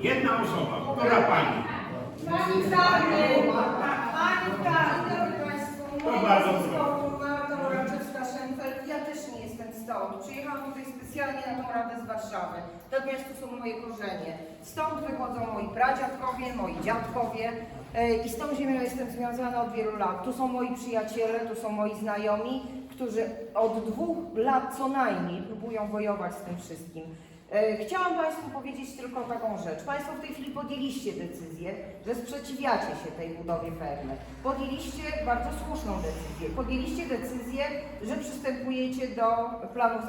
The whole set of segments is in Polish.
Jedna osoba, która pani? Pani Karny, Pani To bardzo proszę. Ja też nie jestem stąd. Przyjechałam tutaj specjalnie na tą radę z Warszawy. Natomiast tu są moje korzenie. Stąd wychodzą moi pradziadkowie, moi dziadkowie e, i z tą ziemią jestem związana od wielu lat. Tu są moi przyjaciele, tu są moi znajomi, którzy od dwóch lat co najmniej próbują wojować z tym wszystkim. E, Chciałam Państwu powiedzieć tylko taką rzecz. Państwo w tej chwili podjęliście decyzję, że sprzeciwiacie się tej budowie fermy. Podjęliście bardzo słuszną decyzję. Podjęliście decyzję, że przystępujecie do planów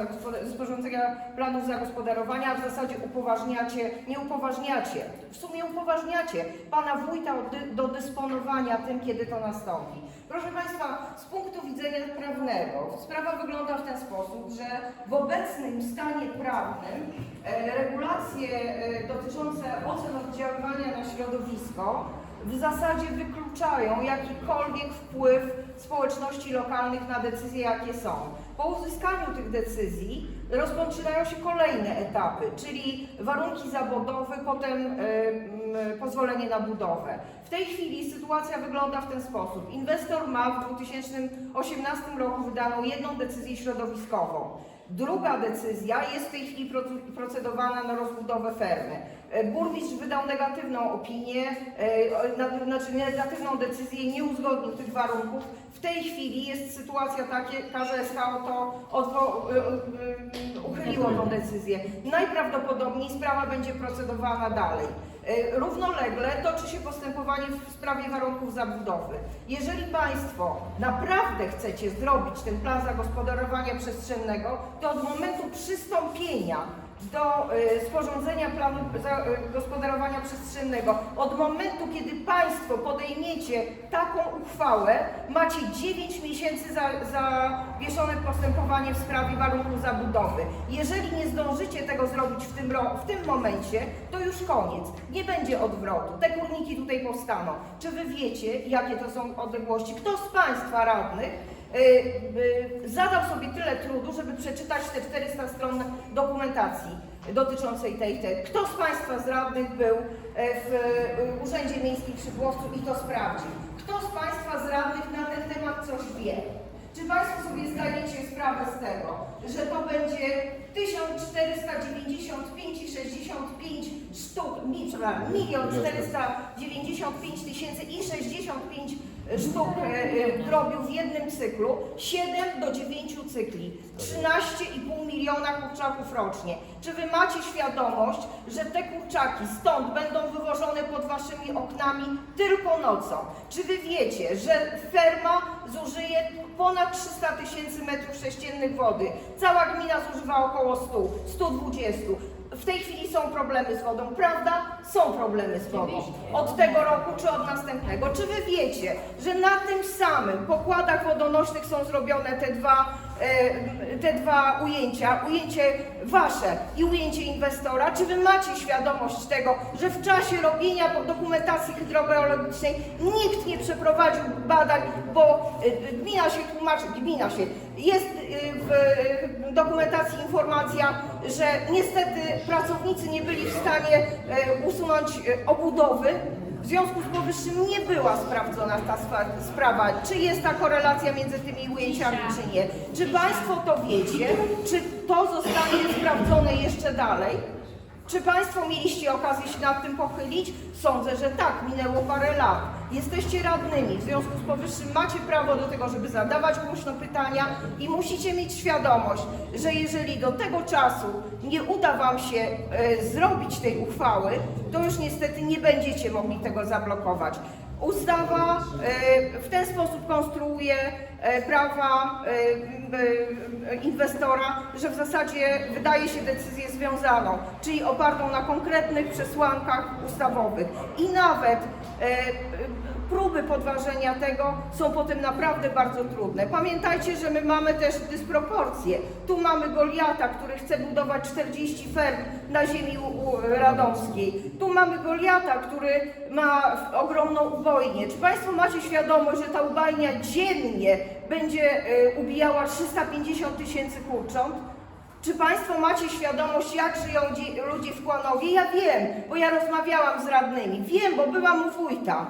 sporządzenia planów zagospodarowania, a w zasadzie upoważniacie, nie upoważniacie, w sumie upoważniacie Pana Wójta do dysponowania tym, kiedy to nastąpi. Proszę Państwa, z punktu widzenia prawnego sprawa wygląda w ten sposób, że w obecnym stanie prawnym e, regulacje e, dotyczące ocen oddziaływania na środowisko w zasadzie wykluczają jakikolwiek wpływ społeczności lokalnych na decyzje, jakie są. Po uzyskaniu tych decyzji rozpoczynają się kolejne etapy, czyli warunki zabudowy, potem e, m, pozwolenie na budowę. W tej chwili sytuacja wygląda w ten sposób. Inwestor ma w 2018 roku wydaną jedną decyzję środowiskową. Druga decyzja jest w tej chwili proce- procedowana na rozbudowę fermy. E, Burmistrz wydał negatywną opinię, e, na- znaczy negatywną decyzję, nie uzgodnił tych warunków. W tej chwili jest sytuacja taka, że SHO to e, e, uchyliło tą decyzję. Najprawdopodobniej sprawa będzie procedowana dalej. E, Równolegle toczy się postępowanie w sprawie warunków zabudowy. Jeżeli Państwo naprawdę chcecie zrobić ten plan zagospodarowania przestrzennego, to od momentu przystąpienia do e, sporządzenia planu zagospodarowania przestrzennego, od momentu, kiedy Państwo podejmiecie taką uchwałę, macie 9 miesięcy za, zawieszone postępowanie w sprawie warunków zabudowy. Jeżeli nie zdążycie tego zrobić w tym, w tym momencie, to już koniec. Nie będzie odwrotu. Te górniki tutaj powstaną. Czy Wy wiecie, jakie to są odległości? Kto z Państwa radnych y, y, zadał sobie tyle trudu, żeby przeczytać te 400 stron dokumentacji dotyczącej tej tej. Kto z Państwa z radnych był e, w e, Urzędzie Miejskim przy Głowcu i to sprawdził? Kto z Państwa z radnych na ten temat coś wie? Czy Państwo sobie zdajecie sprawę z tego, że to będzie 1495,65 sztuk, mi, przepraszam, milion 495 tysięcy i 65 sztuk e, e, drobiu w jednym cyklu, 7 do 9 cykli, 13,5 miliona kurczaków rocznie. Czy Wy macie świadomość, że te kurczaki stąd będą wywożone pod Waszymi oknami tylko nocą? Czy Wy wiecie, że ferma zużyje ponad 300 tysięcy metrów sześciennych wody? Cała gmina zużywa około 100, 120. W tej chwili są problemy z wodą, prawda? Są problemy z wodą. Od tego roku czy od następnego. Czy wy wiecie, że na tym samym pokładach wodonośnych są zrobione te dwa, te dwa ujęcia, ujęcie wasze i ujęcie inwestora? Czy wy macie świadomość tego, że w czasie robienia dokumentacji hydrogeologicznej nikt nie przeprowadził badań, bo e, gmina się tłumaczy, gmina się, jest e, w e, dokumentacji informacja, że niestety pracownicy nie byli w stanie e, usunąć e, obudowy. W związku z powyższym nie była sprawdzona ta sprawa, czy jest ta korelacja między tymi ujęciami, czy nie. Czy Państwo to wiecie? Czy to zostanie sprawdzone jeszcze dalej? Czy Państwo mieliście okazję się nad tym pochylić? Sądzę, że tak, minęło parę lat. Jesteście radnymi, w związku z powyższym macie prawo do tego, żeby zadawać głośno pytania i musicie mieć świadomość, że jeżeli do tego czasu nie uda Wam się e, zrobić tej uchwały, to już niestety nie będziecie mogli tego zablokować. Ustawa e, w ten sposób konstruuje e, prawa e, inwestora, że w zasadzie wydaje się decyzję związaną, czyli opartą na konkretnych przesłankach ustawowych. I nawet próby podważenia tego są potem naprawdę bardzo trudne. Pamiętajcie, że my mamy też dysproporcje. Tu mamy Goliata, który chce budować 40 ferm na ziemi radomskiej. Tu mamy Goliata, który ma ogromną ubojnię. Czy Państwo macie świadomość, że ta ubajnia dziennie będzie e, ubijała 350 tysięcy kurcząt? Czy Państwo macie świadomość, jak żyją dzie- ludzie w Kłanowie? Ja wiem, bo ja rozmawiałam z radnymi. Wiem, bo byłam u wójta.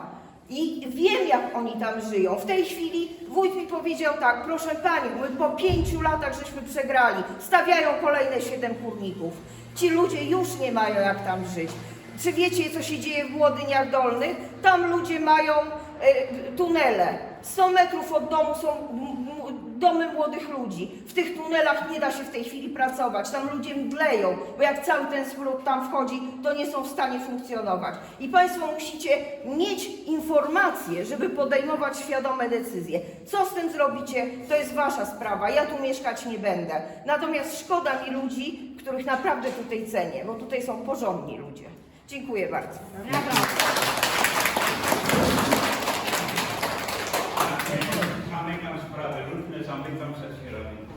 I wiem, jak oni tam żyją. W tej chwili wójt mi powiedział tak, proszę Pani, my po pięciu latach żeśmy przegrali. Stawiają kolejne siedem kurników. Ci ludzie już nie mają jak tam żyć. Czy wiecie, co się dzieje w Łodyniach Dolnych? Tam ludzie mają e, tunele. 100 metrów od domu są domy młodych ludzi. W tych tunelach nie da się w tej chwili pracować. Tam ludzie mdleją, bo jak cały ten smród tam wchodzi, to nie są w stanie funkcjonować. I Państwo musicie mieć informacje, żeby podejmować świadome decyzje. Co z tym zrobicie, to jest Wasza sprawa. Ja tu mieszkać nie będę. Natomiast szkoda mi ludzi, których naprawdę tutaj cenię, bo tutaj są porządni ludzie. Dziękuję bardzo. Zamykam do something from such heroine.